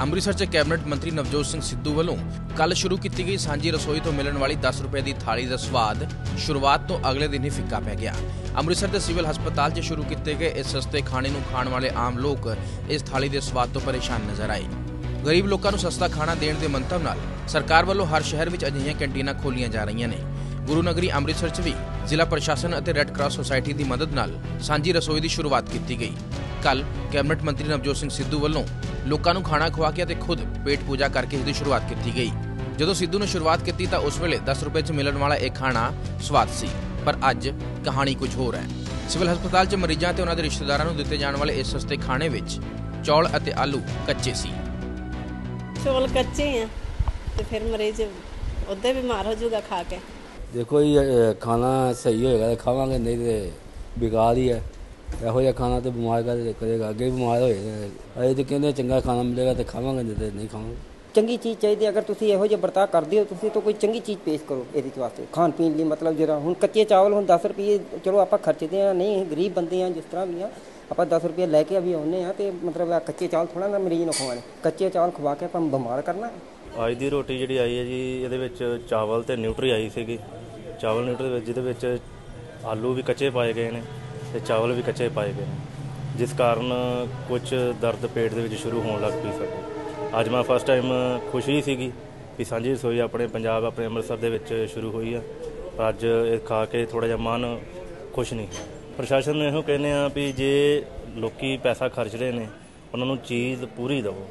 ਅੰਮ੍ਰਿਤਸਰ 'ਚ ਕੈਬਨਿਟ ਮੰਤਰੀ ਨਵਜੋਤ ਸਿੰਘ ਸਿੱਧੂ ਵੱਲੋਂ ਕੱਲ ਸ਼ੁਰੂ ਕੀਤੀ ਗਈ ਸਾਂਝੀ ਰਸੋਈ ਤੋਂ ਮਿਲਣ ਵਾਲੀ 10 ਰੁਪਏ ਦੀ ਥਾਲੀ ਦਾ ਸਵਾਦ ਸ਼ੁਰੂਆਤ ਤੋਂ ਅਗਲੇ ਦਿਨ ਹੀ ਫਿੱਕਾ ਪੈ ਗਿਆ। ਅੰਮ੍ਰਿਤਸਰ ਦੇ ਸਿਵਲ ਹਸਪਤਾਲ 'ਚ ਸ਼ੁਰੂ ਕੀਤੇ ਗਏ ਇਸ ਸਸਤੇ ਖਾਣੇ ਨੂੰ ਖਾਣ ਵਾਲੇ ਆਮ ਲੋਕ ਇਸ ਥਾਲੀ ਦੇ ਸਵਾਦ ਤੋਂ ਪਰੇਸ਼ਾਨ ਨਜ਼ਰ ਆਏ। ਗਰੀਬ ਲੋਕਾਂ ਨੂੰ ਸਸਤਾ ਖਾਣਾ ਦੇਣ ਦੇ ਮੰਤਵ ਨਾਲ ਸਰਕਾਰ ਵੱਲੋਂ ਹਰ ਸ਼ਹਿਰ ਵਿੱਚ ਅਜਿਹੀਆਂ ਕੈਂਟੀਨਾਂ ਖੋਲੀਆਂ ਜਾ ਰਹੀਆਂ ਨੇ। ਗੁਰੂ ਨਗਰੀ ਅੰਮ੍ਰਿਤਸਰ 'ਚ ਵੀ ਜ਼ਿਲ੍ਹਾ ਪ੍ਰਸ਼ਾਸਨ ਅਤੇ ਰੈੱਡ ਕਰਾਸ ਸੁਸਾਇਟੀ ਦੀ ਮਦਦ ਨਾਲ ਸਾਂਝੀ ਰਸੋਈ ਦੀ ਸ਼ੁਰੂਆਤ ਕੀਤੀ ਗਈ। ਕੱਲ ਕੈਬਨਿਟ ਮੰਤਰੀ ਨਵਜੋਤ ਸਿੰਘ ਸਿੱਧੂ ਵੱਲੋਂ ਲੋਕਾਂ ਨੂੰ ਖਾਣਾ ਖਵਾ ਕੇ ਅਤੇ ਖੁਦ ਪੇਟ ਪੂਜਾ ਕਰਕੇ ਇਸ ਦੀ ਸ਼ੁਰੂਆਤ ਕੀਤੀ ਗਈ। ਜਦੋਂ ਸਿੱਧੂ ਨੇ ਸ਼ੁਰੂਆਤ ਕੀਤੀ ਤਾਂ ਉਸ ਵੇਲੇ 10 ਰੁਪਏ 'ਚ ਮਿਲਣ ਵਾਲਾ ਇਹ ਖਾਣਾ ਸਵਾਦ ਸੀ ਪਰ ਅੱਜ ਕਹਾਣੀ ਕੁਝ ਹੋਰ ਹੈ। ਸਿਵਲ ਹਸਪਤਾਲ 'ਚ ਮਰੀਜ਼ਾਂ ਤੇ ਉਹਨਾਂ ਦੇ ਰਿਸ਼ਤੇਦਾਰਾਂ ਨੂੰ ਦਿੱਤੇ ਜਾਣ ਵਾਲੇ ਇਸ ਸਸਤੇ ਖਾਣੇ ਵਿੱਚ ਚੌਲ ਅਤੇ ਆਲੂ ਕੱਚੇ ਸੀ। ਚੌਲ ਕੱਚੇ ਆ ਤੇ ਫਿਰ ਮਰੀਜ਼ ਉਹਦੇ ਬਿਮਾਰ ਹੋ ਜਾਊਗਾ ਖਾ ਕੇ। ਦੇਖੋ ਇਹ ਖਾਣਾ ਸਹੀ ਹੋਏਗਾ ਤਾਂ ਖਾਵਾਂਗੇ ਨਹੀਂ ਤੇ ਬੇਕਾਰ ਹੀ ਹੈ। ਇਹੋ ਜਿਹਾ ਖਾਣਾ ਤੇ ਬਿਮਾਰ ਕਰ ਕਰੇਗਾ। ਅੱਗੇ ਵੀ ਬਿਮਾਰ ਹੋਏ। ਅਜੇ ਤੇ ਕਹਿੰਦੇ ਚੰਗਾ ਖਾਣਾ ਮਿਲੇਗਾ ਤੇ ਖਾਵਾਂਗੇ ਨਹੀਂ ਤੇ ਨਹੀਂ ਖਾਵਾਂਗੇ। ਚੰਗੀ ਚੀਜ਼ ਚਾਹੀਦੀ ਹੈ। ਅਗਰ ਤੁਸੀਂ ਇਹੋ ਜਿਹਾ ਵਰਤਾਅ ਕਰਦੇ ਹੋ ਤੁਸੀਂ ਤਾਂ ਕੋਈ ਚੰਗੀ ਚੀਜ਼ ਪੇਸ਼ ਕਰੋ ਇਹਦੇ ਵਾਸਤੇ। ਖਾਣ ਪੀਣ ਲਈ ਮਤਲਬ ਜਿਹੜਾ ਹੁਣ ਕੱਚੇ ਚਾਵਲ ਹੁਣ 10 ਰੁਪਏ ਚਲੋ ਆਪਾਂ ਖਰਚਦੇ ਆ ਨਹੀਂ ਗਰੀਬ ਬੰਦੇ ਆ ਜਿਸ ਤਰ੍ਹਾਂ ਵੀ ਆ ਆਪਾਂ 10 ਰੁਪਏ ਲੈ ਕੇ ਵੀ ਆਉਂਦੇ ਆ ਤੇ ਮਤਲਬ ਆ ਕੱਚੇ ਚਾਵਲ ਥੋੜਾ ਨਾ ਮਰੀਜ਼ ਨੂੰ ਖਵਾਣੇ ਕੱਚੇ ਚਾਵਲ ਖਵਾ ਕੇ ਆਪਾਂ ਬਿਮਾਰ ਕਰਨਾ ਅੱਜ ਦੀ ਰੋਟੀ ਜਿਹੜੀ ਆਈ ਹੈ ਜੀ ਇਹਦੇ ਵਿੱਚ ਚਾਵਲ ਤੇ ਨਿਊਟਰੀ ਆਈ ਸੀਗੀ। ਚਾਵਲ ਨਿਊਟਰੀ ਵਿੱਚ ਜਿਹਦੇ ਵਿੱਚ ਆਲੂ ਵੀ ਕੱਚੇ ਪਾਏ ਗਏ ਨੇ। ਤੇ ਚਾਵਲ ਵੀ ਕੱਚੇ ਪਾਏ ਗਏ ਨੇ, ਜਿਸ ਕਾਰਨ ਕੁਝ ਦਰਦ ਪੇਟ ਦੇ ਵਿੱਚ ਸ਼ੁਰੂ ਹੋਣ ਲੱਗ ਪਈ ਸਾਡੇ। ਅੱਜ ਮੈਂ ਫਸਟ ਟਾਈਮ ਖੁਸ਼ੀ ਸੀਗੀ ਵੀ ਸਾਂਝੀ ਰਸੋਈ ਆਪਣੇ ਪੰਜਾਬ, ਆਪਣੇ ਅੰਮ੍ਰਿਤਸਰ ਦੇ ਵਿੱਚ ਸ਼ੁਰੂ ਹੋਈ ਆ। ਪਰ ਅੱਜ ਇਹ ਖਾ ਕੇ ਥੋੜਾ ਜਿਹਾ ਮਨ ਖੁਸ਼ ਨਹੀਂ ਪ੍ਰਸ਼ਾਸਨ ਨੂੰ ਇਹੋ ਕਹਿੰਦੇ ਆ ਵੀ ਜੇ ਲੋਕੀ ਪੈਸਾ ਖਰਚ ਰਹੇ ਨੇ, ਉਹਨਾਂ ਨੂੰ ਚੀਜ਼ ਪੂਰੀ ਦਿਓ